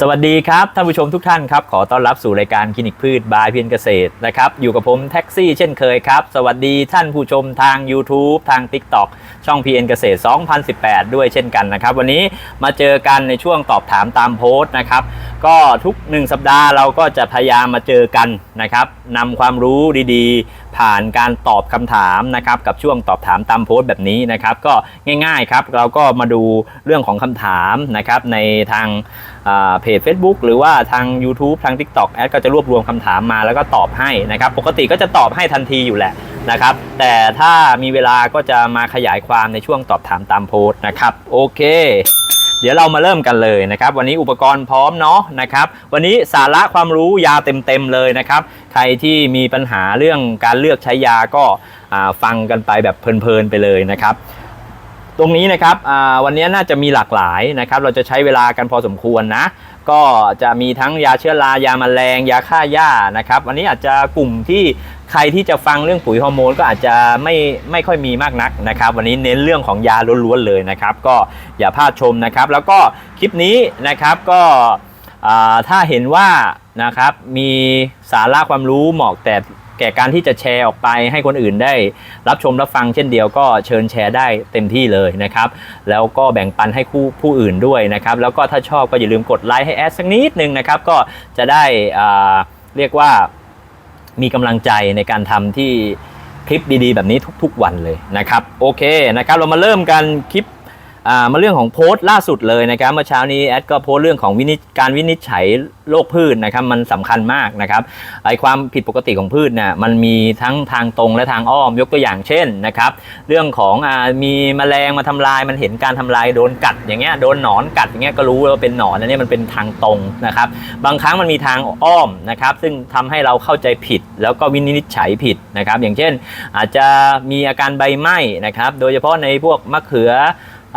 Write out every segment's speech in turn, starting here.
สวัสดีครับท่านผู้ชมทุกท่านครับขอต้อนรับสู่รายการคลินิกพืชบายเพียนเกษตรนะครับอยู่กับผมแท็กซี่เช่นเคยครับ สวัสดีท่านผู้ชมทาง YouTube ทาง TikTok ช่อง PN เกษตร 2018 ด้วยเช่นกันนะครับ วันนี้มาเจอกันในช่วงตอบถามตามโพสต์นะครับ ก็ทุก 1 สัปดาห์เราก็จะพยายามมาเจอกันนะครับนำความรู้ดีๆ ผ่านการตอบคำถามนะครับกับช่วงตอบถามตามโพสต์แบบนี้นะครับ ก็ง่ายๆครับเราก็มาดูเรื่องของคำถามนะครับในทาง เพจ Facebook หรือว่าทาง YouTube ทาง TikTok แอดก็จะรวบรวมคำถามมาแล้วก็ตอบให้นะครับ ปกติก็จะตอบให้ทันทีอยู่แหละนะครับ แต่ถ้ามีเวลาก็จะมาขยายความในช่วงตอบถามตามโพสต์นะครับ โอเค เดี๋ยวเรามาเริ่มกันเลยนะครับ วันนี้อุปกรณ์พร้อมเนาะนะครับ วันนี้สาระความรู้ยาเต็มๆเลยนะครับ ใครที่มีปัญหาเรื่องการเลือกใช้ยาก็ฟังกันไปแบบเพลินๆไปเลยนะครับ ตรงนี้นะครับวันนี้น่าจะมีหลากหลายนะครับ เราจะใช้เวลากันพอสมควรนะ ก็จะมีทั้งยาเชื้อรายาแมลง ยาฆ่าหญ้านะครับ วันนี้อาจจะกลุ่มที่ใครที่จะฟังเรื่องปุ๋ยฮอร์โมนก็อาจจะไม่ไม่ค่อยมีมากนักนะครับ วันนี้เน้นเรื่องของยาล้วนๆเลยนะครับ ก็อย่าพลาดชมนะครับ แล้วก็คลิปนี้นะครับก็ถ้าเห็นว่านะครับมีสาระความรู้เหมาะแต่ ก่การที่จะแชร์ออกไปให้คนอื่นได้ รับชมรับฟังเช่นเดียวก็เชิญแชร์ได้เต็มที่เลยนะครับ แล้วก็แบ่งปันให้คู่ผู้อื่นด้วยนะครับ แล้วก็ถ้าชอบก็อย่าลืมกดไลค์ให้แอดสักนิดนึงนะครับ ก็จะได้เรียกว่ามีกำลังใจในการทำที่คลิปดีๆ แบบนี้ทุกๆวันเลยนะครับ โอเคนะครับ เรามาเริ่มกันคลิป มาเรื่องของโพสต์ล่าสุดเลยนะครับเมื่อเช้านี้แอดก็โพสต์เรื่องของวินิจการวินิจฉัยโรคพืชนะครับมันสำคัญมากนะครับไอความผิดปกติของพืชเนี่ยมันมีทั้งทางตรงและทางอ้อมยกตัวอย่างเช่นนะครับเรื่องของอ่ามีแมลงมาทำลายมันเห็นการทำลายโดนกัดอย่างเงี้ยโดนหนอนกัดอย่างเงี้ยก็รู้ว่าเป็นหนอนอันนี้มันเป็นทางตรงนะครับบางครั้งมันมีทางอ้อมนะครับซึ่งทำให้เราเข้าใจผิด แล้วก็วินิจฉัยผิดนะครับอย่างเช่น อาจจะมีอาการใบไหม้นะครับโดยเฉพาะในพวกมะเขือ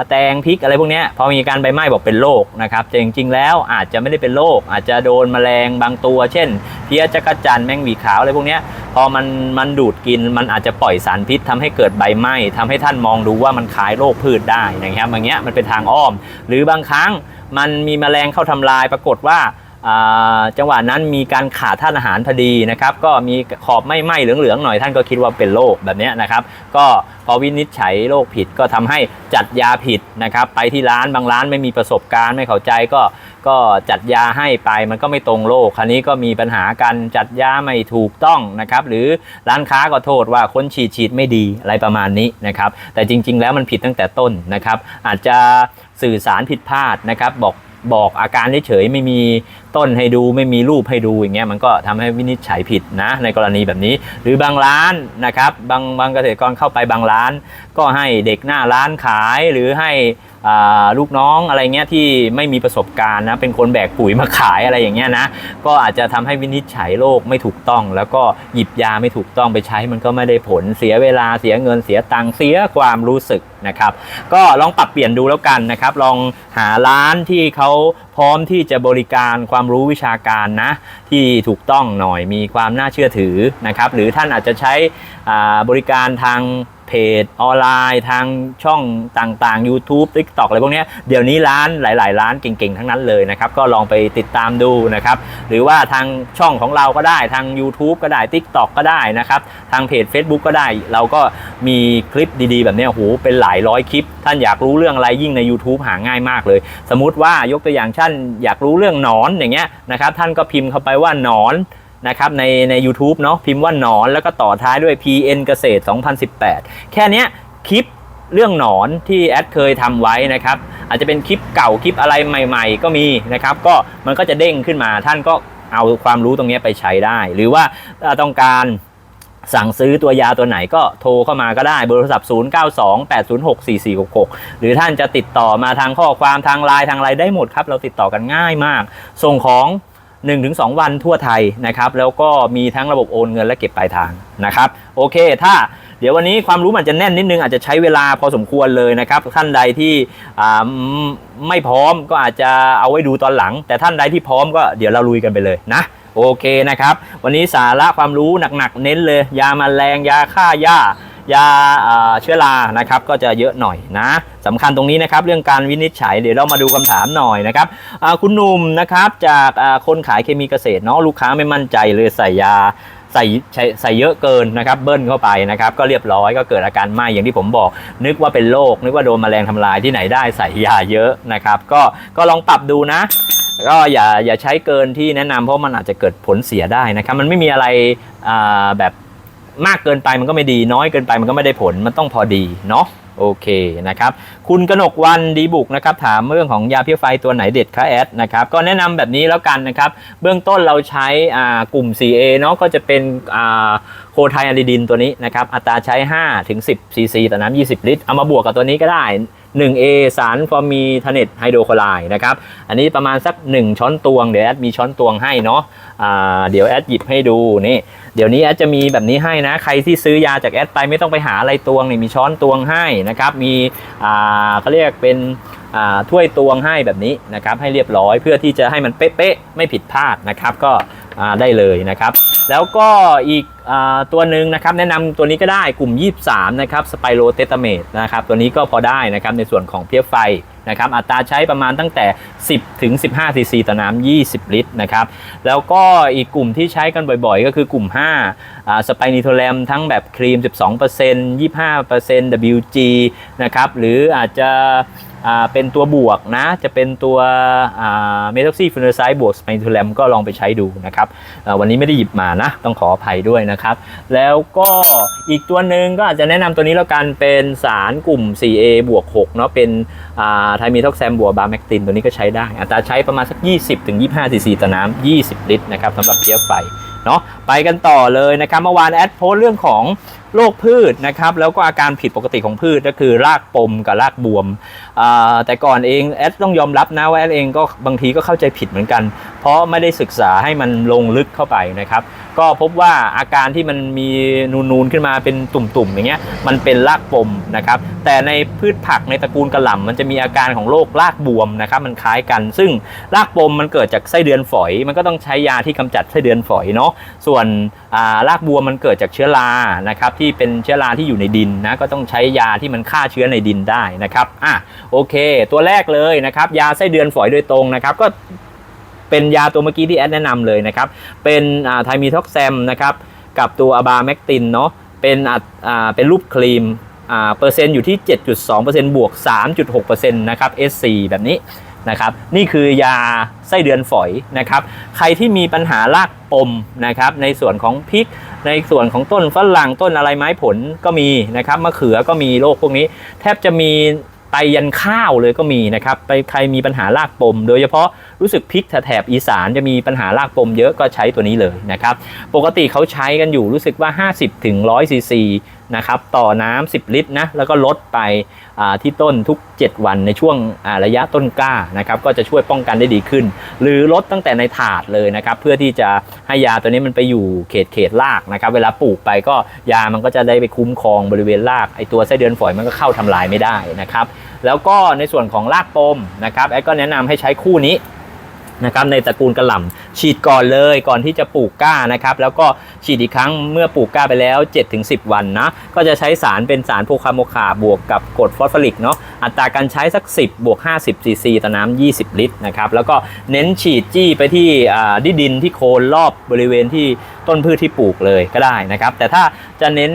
แตงพริกอะไรพวกนี้พอมีการใบไหม้บอกเป็นโรคนะครับแต่จริงๆแล้วอาจจะไม่ได้เป็นโรคอาจจะโดนแมลงบางตัว เช่น เพี้ยจักรจันแมงวีขาวอะไรพวกนี้พอมันมันดูดกินมันอาจจะปล่อยสารพิษทำให้เกิดใบไหม้ทำให้ท่านมองดูว่ามันคล้ายโรคพืชได้นะครับอย่างเงี้ยมันเป็นทางอ้อม หรือบางครั้งมันมีแมลงเข้าทำลายปรากฏว่า จังหวะนั้นมีการขาดธาตุอาหารพอดีนะครับ ก็มีขอบไม่ไหม้เหลืองๆหน่อยท่านก็คิดว่าเป็นโรคแบบนี้นะครับ ก็พอวินิจฉัยโรคผิดก็ทำให้จัดยาผิดนะครับ ไปที่ร้านบางร้านไม่มีประสบการณ์ไม่เข้าใจก็ก็จัดยาให้ไปมันก็ไม่ตรงโรคคราวนี้ก็มีปัญหาการจัดยาไม่ถูกต้องนะครับ หรือร้านค้าก็โทษว่าคนฉีดฉีดไม่ดีอะไรประมาณนี้นะครับ แต่จริง ๆ แล้วมันผิดตั้งแต่ต้นนะครับ อาจจะสื่อสารผิดพลาดนะครับ บอกบอกอาการเฉยๆไม่มี ต้นให้ดูไม่มีรูปให้ดูอย่างเงี้ยมันก็ทำให้วินิจฉัยผิดนะในกรณีแบบนี้ หรือบางร้านนะครับบางบางเกษตรกรเข้าไปบางร้าน ก็ให้เด็กหน้าร้านขายหรือให้ลูกน้องอะไรเงี้ยที่ไม่มีประสบการณ์นะเป็นคนแบกปุ๋ยมาขายอะไรอย่างเงี้ยนะก็อาจจะทำให้วินิจฉัยโรคไม่ถูกต้อง แล้วก็หยิบยาไม่ถูกต้องไปใช้มันก็ไม่ได้ผลเสียเวลาเสียเงินเสียตังค์เสียความรู้สึกนะครับ ก็ลองปรับเปลี่ยนดูแล้วกันนะครับ ลองหาร้านที่เขา พร้อมที่จะบริการความรู้วิชาการนะ ที่ถูกต้องหน่อยมีความน่าเชื่อถือนะครับ หรือท่านอาจจะใช้บริการทาง เพจออนไลน์ทางช่องต่างๆ YouTube TikTok อะไรพวกนี้เดี๋ยวนี้ร้านหลาย ๆ ร้านเก่งๆ ทั้งนั้นเลยนะครับ ก็ลองไปติดตามดูนะครับ หรือว่าทางช่องของเราก็ได้ทาง YouTube ก็ได้ TikTok ก็ได้นะครับ ทางเพจ Facebook ก็ได้ เราก็มีคลิปดี ๆ แบบนี้โอ้โหเป็นหลายร้อยคลิป ท่านอยากรู้เรื่องอะไรยิ่งใน YouTube หาง่ายมากเลย สมมติว่ายกตัวอย่างท่านอยากรู้เรื่องหนอนอย่างเงี้ยนะครับท่านก็พิมพ์เข้าไปว่าหนอน นะครับในใน u t u b e เนาะพิมพ์ว่าหนอนแล้วก็ต่อท้ายด้วย PN เกษตร 2018 แค่นี้คลิปเรื่องหนอนที่แอดเคยทำไว้นะครับ อาจจะเป็นคลิปเก่าคลิปอะไรใหม่ ๆ ก็มีนะครับ ก็มันก็จะเด้งขึ้นมาท่านก็เอาความรู้ตรงนี้ไปใช้ได้ หรือว่าถ้าต้องการสั่งซื้อตัวยาตัวไหนก็โทรเข้ามาก็ได้เบอร์โทรศัพท์ 0928064466 หรือท่านจะติดต่อมาทางข้อความทางไลน์ทางไลน์ได้หมดครับ เราติดต่อกันง่ายมาก ส่งของ 1-2 วันทั่วไทยนะครับ แล้วก็มีทั้งระบบโอนเงินและเก็บปลายทางนะครับ โอเค ถ้าเดี๋ยววันนี้ความรู้มันจะแน่นนิดนึงอาจจะใช้เวลาพอสมควรเลยนะครับ ท่านใดที่ไม่พร้อมก็อาจจะเอาไว้ดูตอนหลัง แต่ท่านใดที่พร้อมก็เดี๋ยวเราลุยกันไปเลยนะโอเคนะครับ วันนี้สาระความรู้หนักๆเน้นเลย ยามาแมลงยาฆ่าหญ้า ยาเชื้อรานะครับก็จะเยอะหน่อยนะสำคัญตรงนี้นะครับเรื่องการวินิจฉัยเดี๋ยวเรามาดูคำถามหน่อยนะครับคุณหนุ่มนะครับจากคนขายเคมีเกษตรเนาะลูกค้าไม่มั่นใจเลยใส่ยาใส่ใส่เยอะเกินนะครับเบิ้ลเข้าไปนะครับก็เรียบร้อยก็เกิดอาการไหม้อย่างที่ผมบอก นึกว่าเป็นโรคนึกว่าโดนแมลงทำลายที่ไหนได้ใส่ยาเยอะนะครับก็ก็ลองปรับดูนะ ก็อย่าอย่าใช้เกินที่แนะนำเพราะมันอาจจะเกิดผลเสียได้นะครับมันไม่มีอะไรแบบ มากเกินไปมันก็ไม่ดีน้อยเกินไปมันก็ไม่ได้ผลมันต้องพอดีเนาะโอเคนะครับ คุณกนกวันดีบุกนะครับถามเรื่องของยาเพี้ยไฟตัวไหนเด็ดคะแอดนะครับก็แนะนำแบบนี้แล้วกันนะครับ เบื้องต้นเราใช้อ่ากลุ่ม 4A เนาะก็จะเป็นอ่าโคไทอะลิดินตัวนี้นะครับอัตราใช้5ถึง10ซีซีต่อน้ำ20 ลิตร เอามาบวกกับตัวนี้ก็ได้ 1A สารฟอร์มีทเนตไฮโดรคลอไรด์นะครับ อันนี้ประมาณสัก 1 ช้อนตวง เดี๋ยวแอดมีช้อนตวงให้เนาะเดี๋ยวแอดหยิบให้ดูนี่เดี๋ยวนี้แอดจะมีแบบนี้ให้นะ ใครที่ซื้อยาจากแอดไปไม่ต้องไปหาอะไรตวงนี่มีช้อนตวงให้นะครับ มีเขาเรียกเป็นถ้วยตวงให้แบบนี้นะครับ ให้เรียบร้อยเพื่อที่จะให้มันเป๊ะๆไม่ผิดพลาดนะครับ ก็ ได้เลยนะครับ แล้วก็อีกอตัวหนึ่งนะครับ แนะนำตัวนี้ก็ได้กลุ่ม 23 นะครับสไปโรเตตาเมตนะครับ ตัวนี้ก็พอได้นะครับในส่วนของเพี้ยไฟนะครับอัตราใช้ประมาณตั้งแต่ 10 ถึง 15ซีซีต่อน้ำ 20 ลิตรนะครับ แล้วก็อีกกลุ่มที่ใช้กันบ่อยๆ ก็คือกลุ่ม5สไปนิโทแรมทั้งแบบครีม 12% 25% WG นะครับ หรืออาจจะ เป็นตัวบวกนะ จะเป็นตัวเมทัลซีฟินไซด์บวกสไปทูแลมก็ลองไปใช้ดูนะครับวันนี้ไม่ได้หยิบมานะ ต้องขออภัยด้วยนะครับ แล้วก็อีกตัวหนึ่งก็อาจจะแนะนำตัวนี้แล้วกันเป็นสารกลุ่ม 4A บวก6เนาะเป็นไทมีท็อกแซมบวกบาร์แมกตินตัวนี้ก็ใช้ได้อัตราใช้ประมาณสัก 20-25ซีซีต่อน้ำ20 ลิตรนะครับสำหรับเทียบไฟ เนาะไปกันต่อเลยนะครับเมื่อวานแอดโพสเรื่องของโรคพืชนะครับแล้วก็อาการผิดปกติของพืชก็คือรากปมกับรากบวม แต่ก่อนเองแอดต้องยอมรับนะว่าแอดเองก็บางทีก็เข้าใจผิดเหมือนกัน เพราะไม่ได้ศึกษาให้มันลงลึกเข้าไปนะครับ ก็พบว่าอาการที่มันมีนูนๆขึ้นมาเป็นตุ่มๆอย่างเงี้ยมันเป็นรากปมนะครับ แต่ในพืชผักในตระกูลกระหล่ำมันจะมีอาการของโรครากบวมนะครับ มันคล้ายกัน ซึ่งรากปมมันเกิดจากไส้เดือนฝอย มันก็ต้องใช้ยาที่กำจัดไส้เดือนฝอยเนาะส่วนอ่ารากบวมมันเกิดจากเชื้อรานะครับที่เป็นเชื้อราที่อยู่ในดินนะก็ต้องใช้ยาที่มันฆ่าเชื้อในดินได้นะครับอะโอเค ตัวแรกเลยนะครับยาไส้เดือนฝอยโดยตรงนะครับก็ เป็นยาตัวเมื่อกี้ที่แอดแนะนำเลยนะครับ เป็นไทมีท็อกแซมนะครับ กับตัวอะบาแมกตินเนาะ เป็นอ่าอ่าเป็นรูปครีมอ่าเปอร์เซ็นต์อยู่ที่ 7.2%บวก 3.6%นะครับ SC แบบนี้นะครับ นี่คือยาไส้เดือนฝอยนะครับ ใครที่มีปัญหารากปมนะครับ ในส่วนของพริก ในส่วนของต้นฝรั่งต้นอะไรไม้ผลก็มีนะครับ มะเขือก็มีโรคพวกนี้ แทบจะมีไปยันข้าวเลยก็มีนะครับ ไปใครมีปัญหารากปม โดยเฉพาะ รู้สึกพริกแถบอีสานจะมีปัญหารากปมเยอะก็ใช้ตัวนี้เลยนะครับ ปกติเขาใช้กันอยู่รู้สึกว่า 50ถึง100ซีซีนะครับต่อน้ำ10 ลิตรนะแล้วก็ลดไปที่ต้นทุก 7 วันในช่วงระยะต้นกล้านะครับก็จะช่วยป้องกันได้ดีขึ้น หรือลดตั้งแต่ในถาดเลยนะครับเพื่อที่จะให้ยาตัวนี้มันไปอยู่เขตเขตรากนะครับเวลาปลูกไปก็ยามันก็จะได้ไปคุ้มครองบริเวณรากไอตัวไส้เดือนฝอยมันก็เข้าทำลายไม่ได้นะครับแล้วก็ในส่วนของรากปมนะครับแอดก็แนะนำให้ใช้คู่นี้ นะครับในตระกูลกระหล่ำฉีดก่อนเลยก่อนที่จะปลูกก้านะครับแล้วก็ฉีดอีกครั้งเมื่อปลูกก้าไปแล้ว 7-10 วันนะก็จะใช้สารเป็นสารโพคาโมคาบวกกับกรดฟอสฟอริกเนาะอัตราการใช้สัก 10บวก50ซีซีต่อน้ำ20 ลิตรนะครับแล้วก็เน้นฉีดจี้ไปที่อ่าที่ดินที่โคนรอบบริเวณที่ ต้นพืชที่ปลูกเลยก็ได้นะครับ แต่ถ้าจะเน้น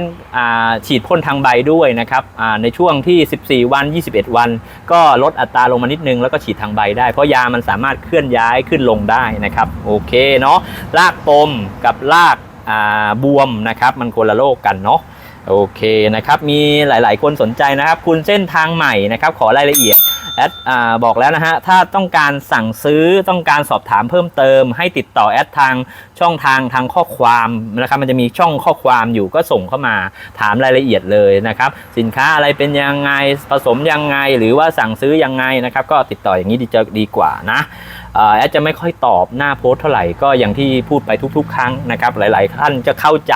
ฉีดพ่นทางใบด้วยนะครับในช่วงที่ 14 วัน 21 วัน ก็ลดอัตราลงมานิดนึงแล้วก็ฉีดทางใบได้ เพราะยามันสามารถเคลื่อนย้ายขึ้นลงได้นะครับ โอเคเนาะรากปมกับรากาบวมนะครับมันคนละโรคกันเนาะโอเคนะครับ มีหลาย ๆ คนสนใจนะครับ คุณเส้นทางใหม่นะครับ ขอรายละเอียด แอดอบอกแล้วนะฮะ ถ้าต้องการสั่งซื้อต้องการสอบถามเพิ่มเติม ให้ติดต่อแอดทางช่องทางทางข้อความนะครับมันจะมีช่องข้อความอยู่ก็ส่งเข้ามาถามรายละเอียดเลยนะครับสินค้าอะไรเป็นยังไงผสมยังไง หรือว่าสั่งซื้อยังไงนะครับก็ติดต่ออย่างนี้ดีจะดีกว่านะ แอดจะไม่ค่อยตอบหน้าโพสเท่าไหร่ก็อย่างที่พูดไปทุก ๆ ครั้งนะครับหลาย ๆ ท่านจะเข้าใจ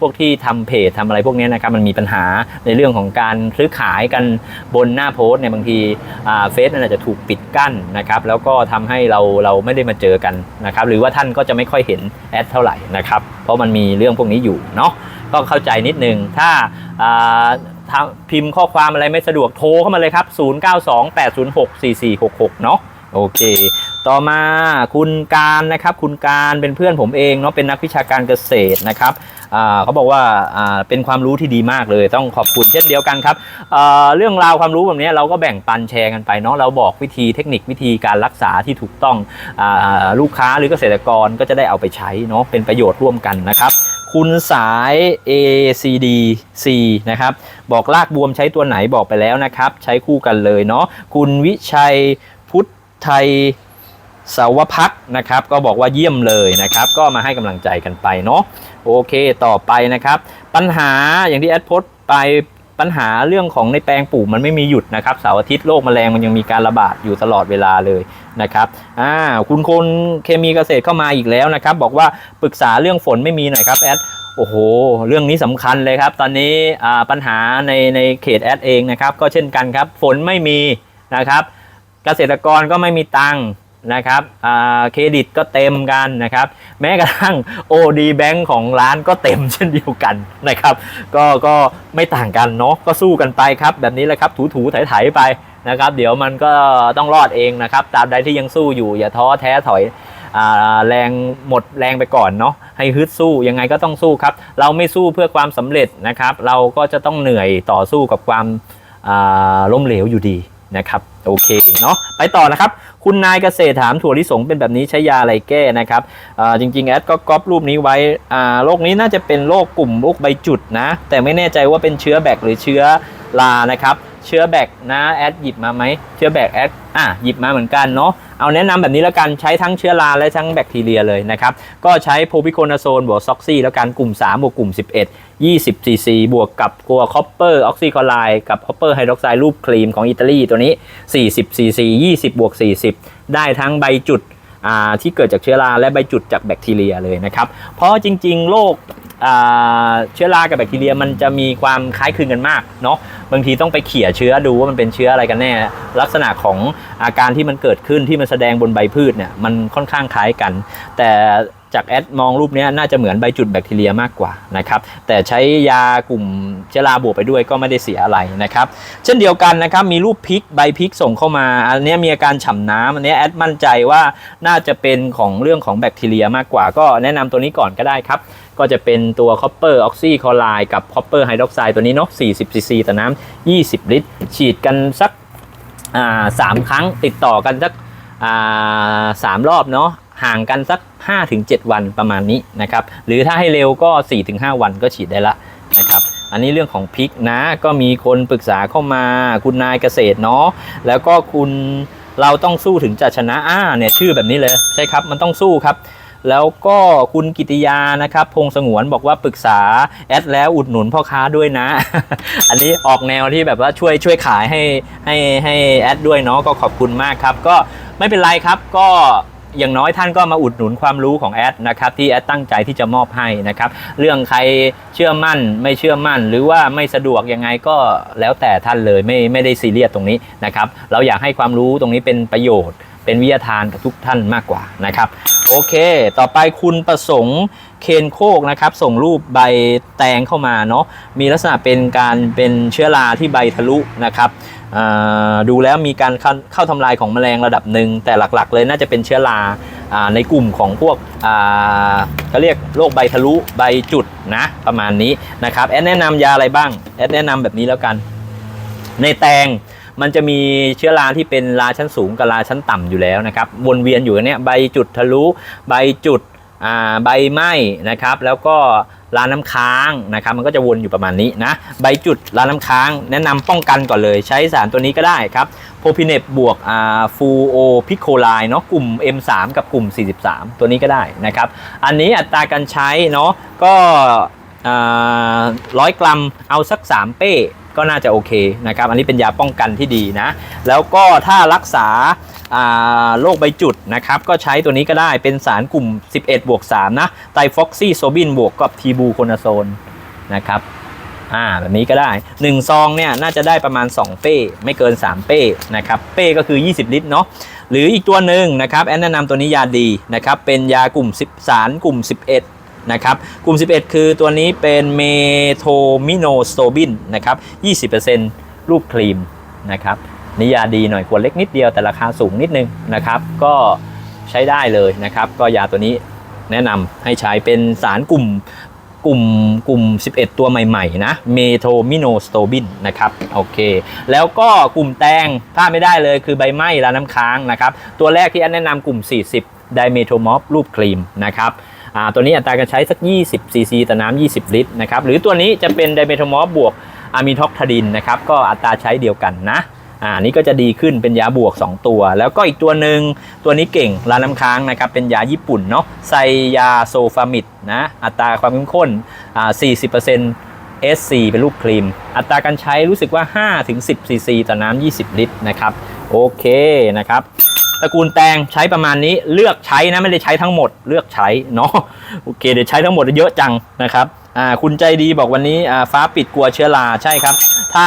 พวกที่ทำเพจทำอะไรพวกนี้นะครับมันมีปัญหาในเรื่องของการซื้อขายกันบนหน้าโพสเนี่ยบางทีเฟซมันอาจจะถูกปิดกั้นนะครับแล้วก็ทำให้เราเราไม่ได้มาเจอกันนะครับหรือว่าท่านก็จะไม่ค่อยเห็นแอดเท่าไหร่นะครับเพราะมันมีเรื่องพวกนี้อยู่เนาะก็เข้าใจนิดนึงถ้าพิมพ์ข้อความอะไรไม่สะดวกโทรเข้ามาเลยครับ 0928064466 เนาะโอเค ต่อมาคุณการนะครับ คุณการเป็นเพื่อนผมเองเนาะเป็นนักวิชาการเกษตรนะครับเขาบอกว่าเป็นความรู้ที่ดีมากเลย ต้องขอบคุณเช่นเดียวกันครับเเรื่องราวความรู้แบบนี้เราก็แบ่งปันแชร์กันไปเนาะเราบอกวิธีเทคนิควิธีการรักษาที่ถูกต้องอลูกค้าหรือเกษตรกรก็จะได้เอาไปใช้เนาะเป็นประโยชน์ร่วมกันนะครับคุณสาย ACDC นะครับ บอกลากบวมใช้ตัวไหนบอกไปแล้วนะครับ ใช้คู่กันเลยเนาะคุณวิชัยพุทธไทย สาวพักนะครับ ก็บอกว่าเยี่ยมเลยนะครับ ก็มาให้กำลังใจกันไปเนาะโอเคต่อไปนะครับ ปัญหาอย่างที่แอดโพสต์ไปปัญหาเรื่องของในแปลงปลูกมันไม่มีหยุดนะครับเสาร์อาทิตย์โรคแมลงมันยังมีการระบาดอยู่ตลอดเวลาเลยนะครับอ่าคุณคนเคมีเกษตรเข้ามาอีกแล้วนะครับ บอกว่าปรึกษาเรื่องฝนไม่มีหน่อยครับแอดโอ้โห เรื่องนี้สำคัญเลยครับ ตอนนี้ปัญหาในในเขตแอดเองนะครับ ก็เช่นกันครับ ฝนไม่มีนะครับ เกษตรกรก็ไม่มีตังค์ นะครับเครดิตก็เต็มกันนะครับ แม้กระทั่ง OD Bank ของร้านก็เต็มเช่นเดียวกันนะครับ ก็ก็ไม่ต่างกันเนาะก็สู้กันไปครับ แบบนี้แหละครับ ถูๆไถๆไปนะครับ เดี๋ยวมันก็ต้องรอดเองนะครับตาบใดที่ยังสู้อยู่อย่าท้อแท้ถอยอแรงหมดแรงไปก่อนเนาะให้ฮึดสู้ยังไงก็ต้องสู้ครับ เราไม่สู้เพื่อความสำเร็จนะครับ เราก็จะต้องเหนื่อยต่อสู้กับความล้มเหลวอยู่ดีนะครับ โอเคเนาะไปต่อนะครับ คุณนายเกษตรถามถั่วลิสงเป็นแบบนี้ใช้ยาอะไรแก้นะครับจริงๆแอดก็ก๊อปรูปนี้ไว้โรคนี้น่าจะเป็นโรคกลุ่มโรคใบจุดนะ แต่ไม่แน่ใจว่าเป็นเชื้อแบคหรือเชื้อลานะครับ เชื้อแบคนะแอดหยิบมาไหมเชื้อแบคแอดอะหยิบมาเหมือนกันเนาะเอาแนะนำแบบนี้แล้วกันใช้ทั้งเชื้อราและทั้งแบคทีเรียเลยนะครับ ก็ใช้โพพิโคนาโซนบวกซ็อกซี่แล้วกันกลุ่ม 3 บวกกลุ่ม 11 20 cc บวกกับกัวคอปเปอร์ออกซิคลอไรด์กับคอปเปอร์ไฮดรอกไซด์รูปครีมของอิตาลีตัวนี้ 40 cc 20 บวก 40 ได้ทั้งใบจุดอ่าที่เกิดจากเชื้อราและใบจุดจากแบคทีเรียเลยนะครับ เพราะจริงๆ โรค เชื้อรากับแบคทีเรียมันจะมีความคล้ายคลึงกันมากเนาะบางทีต้องไปเขี่ยเชื้อดูว่ามันเป็นเชื้ออะไรกันแน่ ลักษณะของอาการที่มันเกิดขึ้นที่มันแสดงบนใบพืชเนี่ยมันค่อนข้างคล้ายกัน แต่จากแอดมองรูปนี้น่าจะเหมือนใบจุดแบคทีเรียมากกว่านะครับแต่ใช้ยากลุ่มเชื้อราบวกไปด้วยก็ไม่ได้เสียอะไรนะครับเช่นเดียวกันนะครับมีรูปพริกใบพริกส่งเข้ามา อันนี้มีอาการฉ่ำน้ำอันนี้แอดมั่นใจว่าน่าจะเป็นของเรื่องของแบคทีเรียมากกว่าก็แนะนำตัวนี้ก่อนก็ได้ครับ ก็จะเป็นตัวคอปเปอร์ออกซิคลอไรด์กับคอปเปอร์ไฮดรอกไซด์ตัวนี้เนาะ40ซีซีต่อน้ำ20 ลิตร ฉีดกันสักสามครั้งติดต่อกันสักสามรอบเนาะห่างกันสัก 5-7 วันประมาณนี้นะครับ หรือถ้าให้เร็วก็ 4-5 วันก็ฉีดได้ละนะครับอันนี้เรื่องของพริกนะก็มีคนปรึกษาเข้ามาคุณนายเกษตรเนาะแล้วก็คุณเราต้องสู้ถึงจะชนะอ่าเนี่ยชื่อแบบนี้เลยใช่ครับมันต้องสู้ครับ แล้วก็คุณกิติยานะครับพงสงวนบอกว่าปรึกษาแอดแล้วอุดหนุนพ่อค้าด้วยนะ อันนี้ออกแนวที่แบบว่าช่วยช่วยขายให้ให้ให้แอดด้วยเนาะก็ขอบคุณมากครับ ก็ไม่เป็นไรครับก็อย่างน้อยท่านก็มาอุดหนุนความรู้ของแอดนะครับที่แอดตั้งใจที่จะมอบให้นะครับ เรื่องใครเชื่อมั่นไม่เชื่อมั่น หรือว่าไม่สะดวกยังไงก็แล้วแต่ท่านเลยไม่ไม่ได้ซีเรียสตรงนี้นะครับ เราอยากให้ความรู้ตรงนี้เป็นประโยชน์ เป็นวิทยาทานกับทุกท่านมากกว่านะครับ โอเค ต่อไปคุณประสงค์เคนโคกนะครับ ส่งรูปใบแตงเข้ามาเนาะมีลักษณะเป็นการเป็นเชื้อราที่ใบทะลุนะครับดูแล้วมีการเข้าขาทำลายของแมลงระดับหนึ่งแต่หลักๆ เลยน่าจะเป็นเชื้อราอในกลุ่มของพวกเขาเรียกโรคใบทะลุใบจุดนะประมาณนี้นะครับแอดแนะนำยาอะไรบ้างแอดแนะนำแบบนี้แล้วกัน ในแตง มันจะมีเชื้อราที่เป็นราชั้นสูงกับราชั้นต่ำอยู่แล้วนะครับ วนเวียนอยู่เนี่ยใบจุดทะลุใบจุดใบไหม้นะครับ แล้วก็ราน้ำค้างนะครับ มันก็จะวนอยู่ประมาณนี้นะ ใบจุดราน้ำค้าง แนะนำป้องกันก่อนเลย ใช้สารตัวนี้ก็ได้ครับโพพิเนบบวกฟูโอพิโคไลเนาะกลุ่ม M3 กับกลุ่ม 43 ตัวนี้ก็ได้นะครับ อันนี้อัตราการใช้เนาะก็ร้อยกรัมเอาสัก 3 เป้ ก็น่าจะโอเคนะครับ อันนี้เป็นยาป้องกันที่ดีนะ แล้วก็ถ้ารักษาโรคใบจุดนะครับ ก็ใช้ตัวนี้ก็ได้เป็นสารกลุ่ม 11 บวก 3 นะไตฟ็อกซี่โซบินบวกกับทีบูโคนาโซนนะครับอ่าแบบนี้ก็ได้ 1 ซองเนี่ยน่าจะได้ประมาณ 2 เป้ ไม่เกิน 3 เป้นะครับเป้ก็คือ 20 ลิตรเนาะหรืออีกตัวหนึ่งนะครับแอนแนะนำตัวนี้ยาดีนะครับเป็นยากลุ่ม10สารกลุ่ม 11 นะครับกลุ่ม 11 คือตัวนี้เป็นเมโทมิโนสโตบินนะครับ20%รูปครีมนะครับนิยาดีหน่อยขวดเล็กนิดเดียวแต่ราคาสูงนิดนึงนะครับ ก็ใช้ได้เลยนะครับ ก็ยาตัวนี้แนะนำให้ใช้เป็นสารกลุ่มกลุ่มกลุ่ม 11 ตัวใหม่ๆ นะเมโทมิโนสโตบินนะครับโอเค แล้วก็กลุ่มแตงพลาดไม่ได้เลยคือใบไม้และน้ำค้างนะครับ ตัวแรกที่อันแนะนำกลุ่ม 40 ไดเมโทมอฟรูปครีมนะครับ อ่าตัวนี้อัตราการใช้สัก 20 ซีซีต่อน้ำ20 ลิตรนะครับหรือตัวนี้จะเป็นไดเมโทมอฟบวกอะมิท็อกทาดินนะครับก็อัตราใช้เดียวกันนะอ่านี่ก็จะดีขึ้นเป็นยาบวก 2 ตัว แล้วก็อีกตัวหนึ่งตัวนี้เก่งลาน้ำค้างนะครับเป็นยาญี่ปุ่นเนาะไซยาโซฟามิดนะอัตราความเข้มข้นอ่า40% SC เป็นรูปครีม อัตราการใช้รู้สึกว่า 5-10ซีซีต่อน้ำ20 ลิตรนะครับ โอเคนะครับ ตระกูลแตงใช้ประมาณนี้เลือกใช้นะไม่ได้ใช้ทั้งหมดเลือกใช้เนาะโอเคเดี๋ยวใช้ทั้งหมดเยอะจังนะครับอ่าคุณใจดีบอกวันนี้อ่าฟ้าปิดกลัวเชื้อราใช่ครับ ถ้า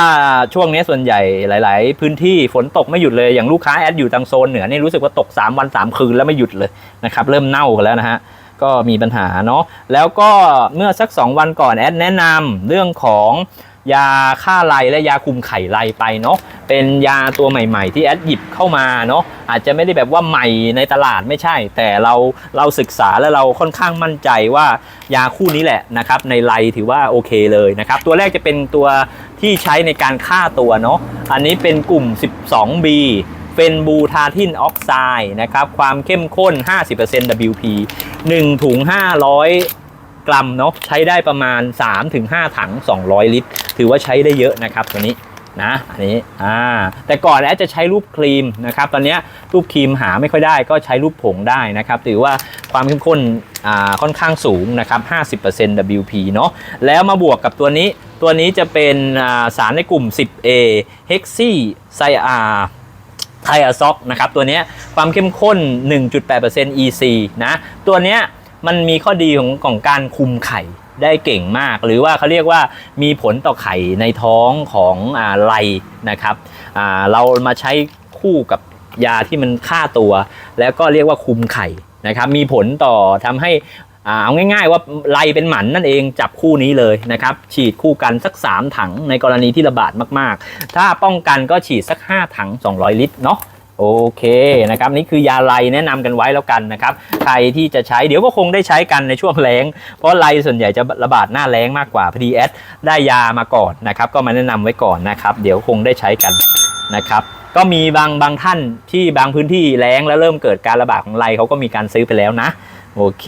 ช่วงนี้ส่วนใหญ่หลาย ๆ พื้นที่ฝนตกไม่หยุดเลยอย่างลูกค้าแอดอยู่ทางโซนเหนือนี่รู้สึกว่าตก 3 วัน 3 คืนแล้วไม่หยุดเลยนะครับเริ่มเน่ากันแล้วนะฮะก็มีปัญหาเนาะแล้วก็เมื่อสัก 2 วันก่อนแอดแนะนำเรื่องของ ยาฆ่าไรและยาคุมไข่ไรไปเนาะเป็นยาตัวใหม่ ๆ ที่แอดหยิบเข้ามาเนาะอาจจะไม่ได้แบบว่าใหม่ในตลาดไม่ใช่ แต่เราเราศึกษาแล้วเราค่อนข้างมั่นใจว่ายาคู่นี้แหละนะครับในไลถือว่าโอเคเลยนะครับตัวแรกจะเป็นตัวที่ใช้ในการฆ่าตัวเนาะอันนี้เป็นกลุ่ม 12B เฟนบูทาทินออกไซด์นะครับความเข้มข้น 50% WP 1ถุง500 กรัมเนาะใช้ได้ประมาณ 3-5 ถัง 200 ลิตร ถือว่าใช้ได้เยอะนะครับตัวนี้นะอันนี้อ่าแต่ก่อนแอดจะใช้รูปครีมนะครับตอนนี้รูปครีมหาไม่ค่อยได้ก็ใช้รูปผงได้นะครับถือว่าความเข้มข้นอ่าค่อนข้างสูงนะครับ50% WP เนาะแล้วมาบวกกับตัวนี้ตัวนี้จะเป็นสารในกลุ่ม 10A Hexy ไซอาไทอะซ็อกนะครับตัวนี้ความเข้มข้น 1.8% EC นะตัวนี้มันมีข้อดีของของการคุมไข่ ได้เก่งมาก หรือว่าเขาเรียกว่ามีผลต่อไข่ในท้องของอ่าไลนะครับอ่าเรามาใช้คู่กับยาที่มันฆ่าตัว แล้วก็เรียกว่าคุมไข่นะครับมีผลต่อทำให้อาเอาง่ายๆว่าไลเป็นหมันนั่นเองจับคู่นี้เลยนะครับ ฉีดคู่กันสัก 3 ถังในกรณีที่ระบาดมากๆ ถ้าป้องกันก็ฉีดสัก 5 ถัง 200 ลิตรเนาะ โอเคนะครับนี่คือยาไลแนะนำกันไว้แล้วกันนะครับใครที่จะใช้เดี๋ยวก็คงได้ใช้กันในช่วงแล้งเพราะไลส่วนใหญ่จะระบาดหน้าแล้งมากกว่าพอดีแอดได้ยามาก่อนนะครับก็มาแนะนำไว้ก่อนนะครับ เดี๋ยวคงได้ใช้กันนะครับก็มีบางบางท่านที่บางพื้นที่แล้งแล้วเริ่มเกิดการระบาดของไลเขาก็มีการซื้อไปแล้วนะโอเค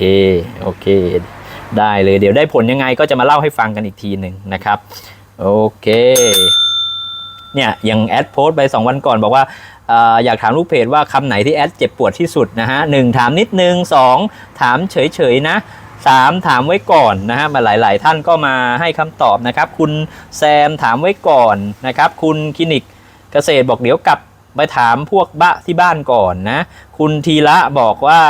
โอเค ได้เลยเดี๋ยวได้ผลยังไงก็จะมาเล่าให้ฟังกันอีกทีหนึ่งนะครับโอเคเนี่ยอย่างแอดโพสต์ไป 2 วันก่อนบอกว่า อยากถามลูกเพจว่าคำไหนที่แอดเจ็บปวดที่สุดนะฮะหนึ่งถามนิดนึง2ถามเฉยๆนะ3ถามไว้ก่อนนะฮะมาหลาย ๆ ท่านก็มาให้คำตอบนะครับ คุณแซมถามไว้ก่อนนะครับ คุณคลินิกเกษตรบอกเดี๋ยวกลับไปถามพวกบ้าที่บ้านก่อนนะ คุณทีละบอกว่า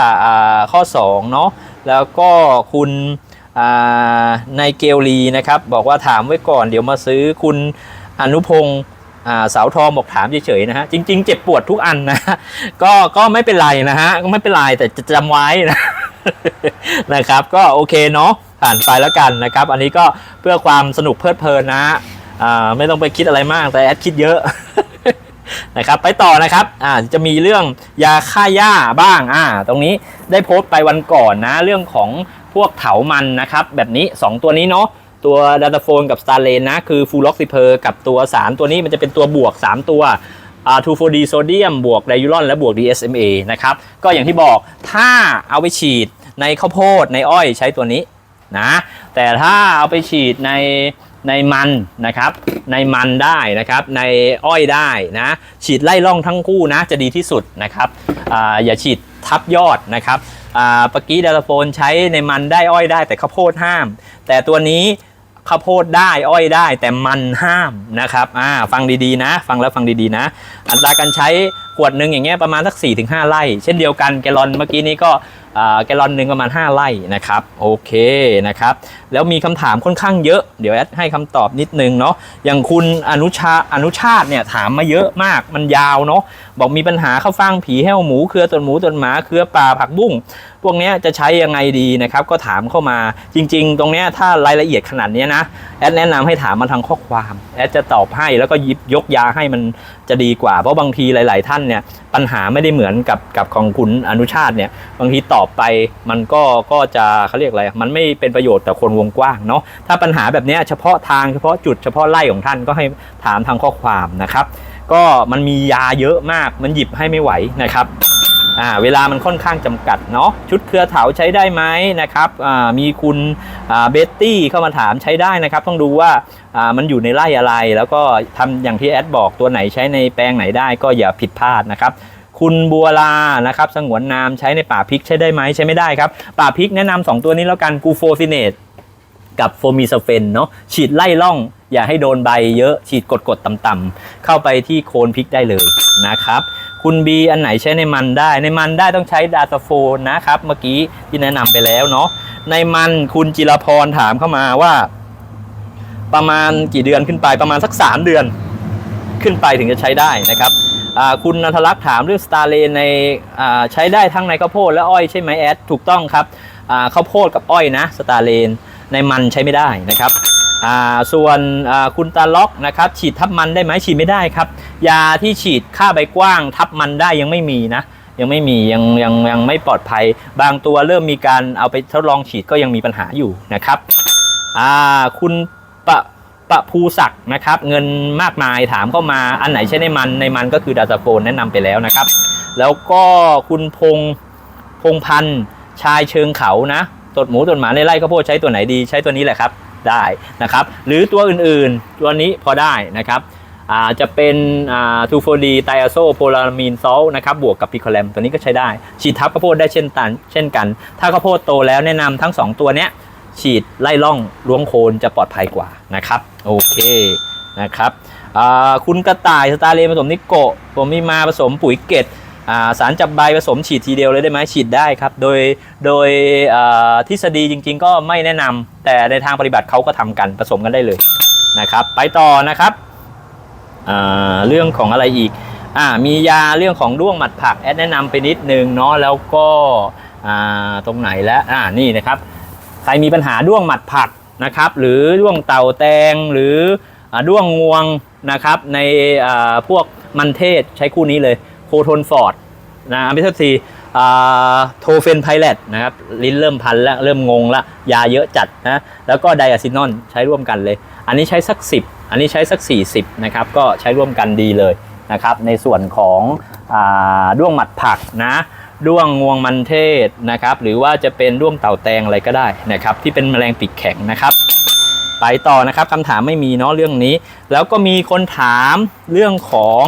ข้อ2เนาะแล้วก็คุณอ่าในเกลีนะครับ บอกว่าถามไว้ก่อนเดี๋ยวมาซื้อคุณอนุพงศ์ สาวทองบอกถามเฉยๆนะฮะจริง ๆ เจ็บปวดทุกอันนะก็ก็ไม่เป็นไรนะฮะก็ไม่เป็นไรแต่จะจำไว้นะนะครับ ก็โอเคเนาะผ่านไปแล้วกันนะครับ อันนี้ก็เพื่อความสนุกเพลิดเพลินนะอ่าไม่ต้องไปคิดอะไรมากแต่แอดคิดเยอะนะครับไปต่อนะครับอ่าจะมีเรื่องยาฆ่าหญ้าบ้างอ่าตรงนี้ได้โพสต์ไปวันก่อนนะ เรื่องของพวกเถามันนะครับ แบบนี้ 2 ตัวนี้เนาะ ตัวด a ต a โฟนกับ s t a r l a n นนะ คือฟูล็อกซิเพอร์กับตัวสารตัวนี้มันจะเป็นตัวบวก 3 ตัวอาทูโฟดีโซเดียมบวกไดยูรอนและบวก DSMA นะครับ ก็อย่างที่บอกถ้าเอาไปฉีดในข้าวโพดในอ้อยใช้ตัวนี้นะ แต่ถ้าเอาไปฉีดในในมันนะครับ ในมันได้นะครับ ในอ้อยได้นะ ฉีดไล่ล่องทั้งคู่นะจะดีที่สุดนะครับออย่าฉีดทับยอดนะครับอ่าปกี้ดาตาโฟนใช้ในมันได้อ้อยได้แต่ข้าวโพดห้าม แต่ตัวนี้ ข้าวโพดได้อ้อยได้ แต่มันห้ามนะครับอ่าฟังดีๆนะ ฟังแล้วฟังดีๆนะ อัตราการใช้ ขวดหนึ่งอย่างเงี้ยประมาณสัก 4-5 ไร่ เช่นเดียวกันแกลอนเมื่อกี้นี้ก็แกลอนหนึ่งประมาณ 5 ไร่นะครับโอเคนะครับแล้วมีคำถามค่อนข้างเยอะ เดี๋ยวแอดให้คำตอบนิดนึงเนาะอย่างคุณอนุชาอนุชาติเนี่ยถามมาเยอะมากมันยาวเนาะบอกมีปัญหาข้าวฟ่างผีแห้วหมูเครือตนหมูตนหมาเครือปลาผักบุ้งพวกนี้จะใช้ยังไงดีนะครับก็ถามเข้ามาจริง ๆ ตรงเนี้ยถ้ารายละเอียดขนาดเนี้ยนะแอดแนะนำให้ถามมาทางข้อความแอดจะตอบให้แล้วก็ยิบยกยาให้มัน จะดีกว่า เพราะบางทีหลาย ๆ ท่านเนี่ยปัญหาไม่ได้เหมือนกับกับของคุณอนุชาติเนี่ยบางทีตอบไปมันก็ก็จะเขาเรียกอะไรมันไม่เป็นประโยชน์ต่อคนวงกว้างเนาะถ้าปัญหาแบบเนี้ยเฉพาะทางเฉพาะจุดเฉพาะไล่ของท่านก็ให้ถามทางข้อความนะครับ ก็มันมียาเยอะมากมันหยิบให้ไม่ไหวนะครับ อ่าเวลามันค่อนข้างจำกัดเนาะชุดเครือเถาใช้ได้ไหมนะครับอ่ามีคุณอ่าเบตตี้เข้ามาถามใช้ได้นะครับ ต้องดูว่าอ่ามันอยู่ในไร่อะไร แล้วก็ทำอย่างที่แอดบอกตัวไหนใช้ในแปลงไหนได้ก็อย่าผิดพลาดนะครับคุณบัวลา นะครับ สงวนนามใช้ในป่าพริกใช้ได้ไหมใช้ไม่ได้ครับ ป่าพริกแนะนำสองตัวนี้แล้วกันกูโฟซิเนตกับโฟมีสเฟนเนาะฉีดไล่ล่อง อย่าให้โดนใบเยอะฉีดกดๆต่ำๆเข้าไปที่โคนพริกได้เลยนะครับ คุณบีอันไหนใช้ในมันได้ ในมันได้ต้องใช้ดาตาโฟนนะครับ เมื่อกี้ที่แนะนำไปแล้วเนาะในมันคุณจิรพรถามเข้ามาว่า ประมาณกี่เดือนขึ้นไปประมาณสัก 3 เดือน ขึ้นไปถึงจะใช้ได้นะครับคุณนันทลักษ์ถามเรื่องสตาร์เลนในใช้ได้ทั้งในข้าวโพดและอ้อยใช่ไหมแอดถูกต้องครับข้าวโพดกับอ้อยนะสตาร์เลนในมันใช้ไม่ได้นะครับ อ่าส่วนคุณตาล็อกนะครับฉีดทับมันได้ไหมฉีดไม่ได้ครับ ยาที่ฉีดฆ่าใบกว้างทับมันได้ยังไม่มีนะยังไม่มียังยังยังไม่ปลอดภัย บางตัวเริ่มมีการเอาไปทดลองฉีดก็ยังมีปัญหาอยู่นะครับอ่าคุณปะปะภูศักนะครับ เงินมากมายถามเข้ามาอันไหนใช้ในมันในมันก็คือดาตาโฟนแนะนำไปแล้วนะครับ แล้วก็คุณพงพงพันธ์ชายเชิงเขานะตดหมูตดหมาในไร่ข้าวโพดใช้ตัวไหนดีใช้ตัวนี้แหละครับ ได้นะครับ หรือตัวอื่นๆ ตัวนี้พอได้นะครับอาจะเป็นทูโฟดีไทอาโซโพลามีนซอลนะครับบวกกับพิคแลมตัวนี้ก็ใช้ได้ ฉีดทับข้าวโพดได้เช่นกันเช่นกัน ถ้าข้าวโพดโตแล้วแนะนำทั้งสองตัวเนี้ยฉีดไล่ล่องล้วงโคนจะปลอดภัยกว่านะครับโอเคนะครับคุณกระต่ายสตาร์เลนผสมนิโกะผมมีมาผสมปุ๋ยเกต สารจับใบผสมฉีดทีเดียวเลยได้ไหมฉีดได้ครับ โดยโดยทฤษฎีจริง ๆ ก็ไม่แนะนำแต่ในทางปฏิบัติเขาก็ทำกันผสมกันได้เลยนะครับ ไปต่อนะครับเรื่องของอะไรอีกอมียาเรื่องของด้วงหมัดผักแอดแนะนำไปนิดนึงเนาะแล้วก็ตรงไหนแล้วอ่านี่นะครับ ใครมีปัญหาด้วงหมัดผักนะครับ หรือด้วงเต่าแตงหรืออด้วงงวงนะครับในพวกมันเทศใช้คู่นี้เลย โคโทนฟอร์ดนะไม่ใช่ทีโทเฟนไพเลตนะครับ ลิ้นเริ่มพันแล้ว เริ่มงงแล้วยาเยอะจัดนะ แล้วก็ไดอะซินอนใช้ร่วมกันเลย อันนี้ใช้สัก 10 อันนี้ใช้สัก 40 นะครับ ก็ใช้ร่วมกันดีเลยนะครับ ในส่วนของอด้วงหมัดผักนะด้วงงวงมันเทศนะครับ หรือว่าจะเป็นด้วงเต่าแตงอะไรก็ได้นะครับ ที่เป็นแมลงปีกแข็งนะครับ ไปต่อนะครับคำถามไม่มีเนาะเรื่องนี้ แล้วก็มีคนถามเรื่องของ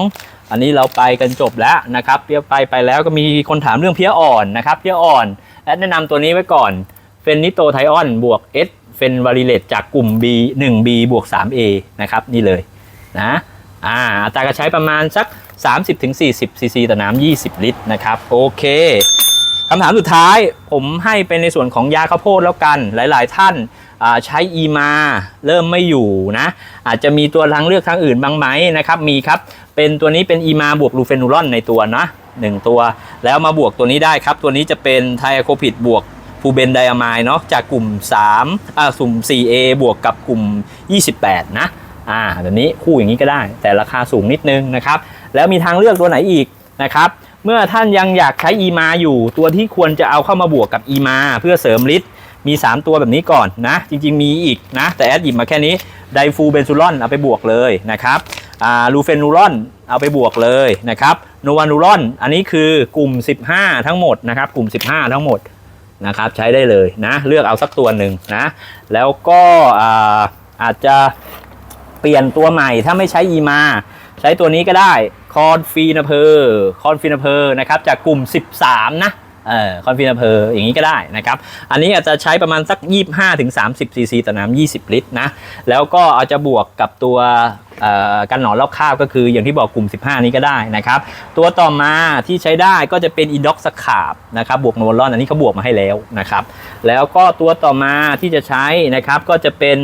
อันนี้เราไปกันจบแล้วนะครับเพี้ยไปไปแล้วก็มีคนถามเรื่องเพี้ยอ่อนนะครับเพี้ยอ่อนแอดแนะนำตัวนี้ไว้ก่อนเฟนนิโตไทออนบวก S เฟนวาริเลตจากกลุ่ม B 1B บวก 3A นะครับนี่เลยนะอ่าอัตราการใช้ประมาณสัก 30-40ซีซีต่อน้ำ20 ลิตรนะครับโอเคคำถามสุดท้ายผมให้เป็นในส่วนของยาข้าวโพดแล้วกันหลาย ๆ ท่านอ่าใช้อีมาเริ่มไม่อยู่นะอาจจะมีตัวทางเลือกทางอื่นบ้างไหมนะครับมีครับ เป็นตัวนี้เป็นอีมาบวกลูเฟนูรอนในตัวนะหนึ่งตัว แล้วมาบวกตัวนี้ได้ครับ ตัวนี้จะเป็นไทโคพิดบวกฟูเบนไดอะมายเนาะจากกลุ่ม3อ่าสุ่ม 4A บวกกับกลุ่ม 28 นะอ่าแบบนี้คู่อย่างนี้ก็ได้ แต่ราคาสูงนิดนึงนะครับ แล้วมีทางเลือกตัวไหนอีกนะครับ เมื่อท่านยังอยากใช้ e มาอยู่ ตัวที่ควรจะเอาเข้ามาบวกกับ e มาเพื่อเสริมฤทธิ์มี 3 ตัวแบบนี้ก่อนนะ จริง ๆ มีอีกนะ แต่แอดหยิบมาแค่นี้ไดฟูเบนซูลอนเอาไปบวกเลยนะครับ ลูเฟนูรอนเอาไปบวกเลยนะครับโนวานูรอนอันนี้คือกลุ่ม 15 ทั้งหมดนะครับ กลุ่ม 15 ทั้งหมดนะครับใช้ได้เลยนะเลือกเอาสักตัวหนึ่งนะแล้วก็อาอาจจะเปลี่ยนตัวใหม่ถ้าไม่ใช้ e มา ใช้ตัวนี้ก็ได้คอนฟีนาเพอร์คอนฟีนาเพอร์นะครับจากกลุ่ม 13 นะ เอ่อคอนฟินเพอร์อย่างนี้ก็ได้นะครับ อันนี้อาจจะใช้ประมาณสัก 25ถึง30ซีซีต่อน้ำ20 ลิตรนะ แล้วก็อาจจะบวกกับตัวกันหนอนรอบคาบก็คืออย่างที่บอกกลุ่ม 15 นี้ก็ได้นะครับ ตัวต่อมาที่ใช้ได้ก็จะเป็นอินด็อกสคาบนะครับบวกโนลอนอันนี้เขาบวกมาให้แล้วนะครับ แล้วก็ตัวต่อมาที่จะใช้นะครับก็จะเป็น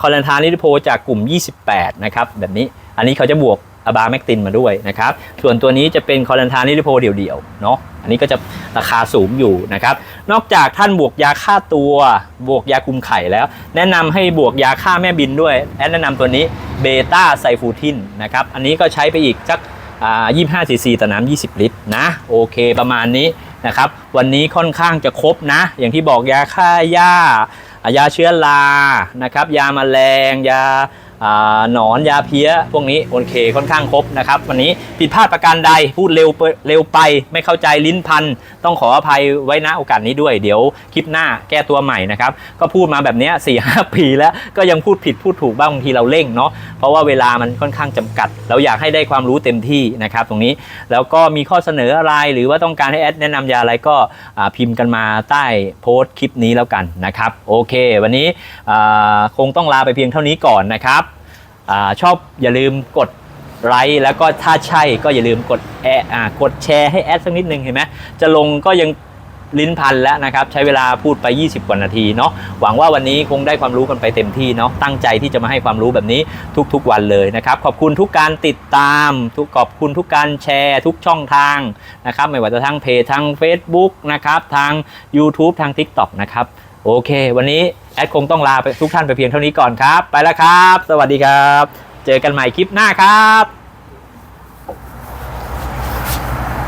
คอลันทานิโพจากกลุ่ม 28 นะครับแบบนี้อันนี้เขาจะบวก อะบาแมกตินมาด้วยนะครับ ส่วนตัวนี้จะเป็นคอลันทานิโพเดี่ยวๆเนาะอันนี้ก็จะราคาสูงอยู่นะครับ นอกจากท่านบวกยาฆ่าตัวบวกยาคุมไข่แล้ว แนะนำให้บวกยาฆ่าแม่บินด้วยแอดแนะนำตัวนี้เบต้าไซฟูทินนะครับอันนี้ก็ใช้ไปอีกสักอ่า25 ซีซีต่อน้ำ20 ลิตรนะโอเคประมาณนี้นะครับวันนี้ค่อนข้างจะครบนะ อย่างที่บอกยาฆ่าหญ้ายาเชื้อรานะครับยาแมลงยา หนอนยาเพี้ย พวกนี้โอเคค่อนข้างครบนะครับ วันนี้ผิดพลาดประการใดพูดเร็วเร็วไปไม่เข้าใจลิ้นพัน ต้องขออภัยไว้ณโอกาสนี้ด้วย เดี๋ยวคลิปหน้าแก้ตัวใหม่นะครับ ก็พูดมาแบบนี้สี่ห้าปีแล้วก็ยังพูดผิดพูดถูกบ้างบางทีเราเร่งเนาะเพราะว่าเวลามันค่อนข้างจำกัด เราอยากให้ได้ความรู้เต็มที่นะครับ ตรงนี้แล้วก็มีข้อเสนออะไรหรือว่าต้องการให้แอดแนะนำยาอะไรก็พิมพ์กันมาใต้โพสต์คลิปนี้แล้วกันนะครับโอเค วันนี้คงต้องลาไปเพียงเท่านี้ก่อนนะครับ อชอบอย่าลืมกดไลค์แล้วก็ถ้าใช่ก็อย่าลืมกดแอร์อ่ากดแชร์ให้แอดสักนิดนึงเห็นไหมจะลงก็ยังลิ้นพันแล้วนะครับ ใช้เวลาพูดไป 20 กว่านาทีเนาะหวังว่าวันนี้คงได้ความรู้กันไปเต็มที่เนาะตั้งใจที่จะมาให้ความรู้แบบนี้ทุกๆวันเลยนะครับ ขอบคุณทุกการติดตามทุกขอบคุณทุกการแชร์ ทุกช่องทางนะครับ ไม่ว่าจะทั้งเพจทาง Facebook นะครับทาง YouTube ทาง TikTok นะครับโอเค วันนี้ แอดคงต้องลาไปทุกท่านไปเพียงเท่านี้ก่อนครับ ไปแล้วครับ สวัสดีครับ เจอกันใหม่คลิปหน้าครับ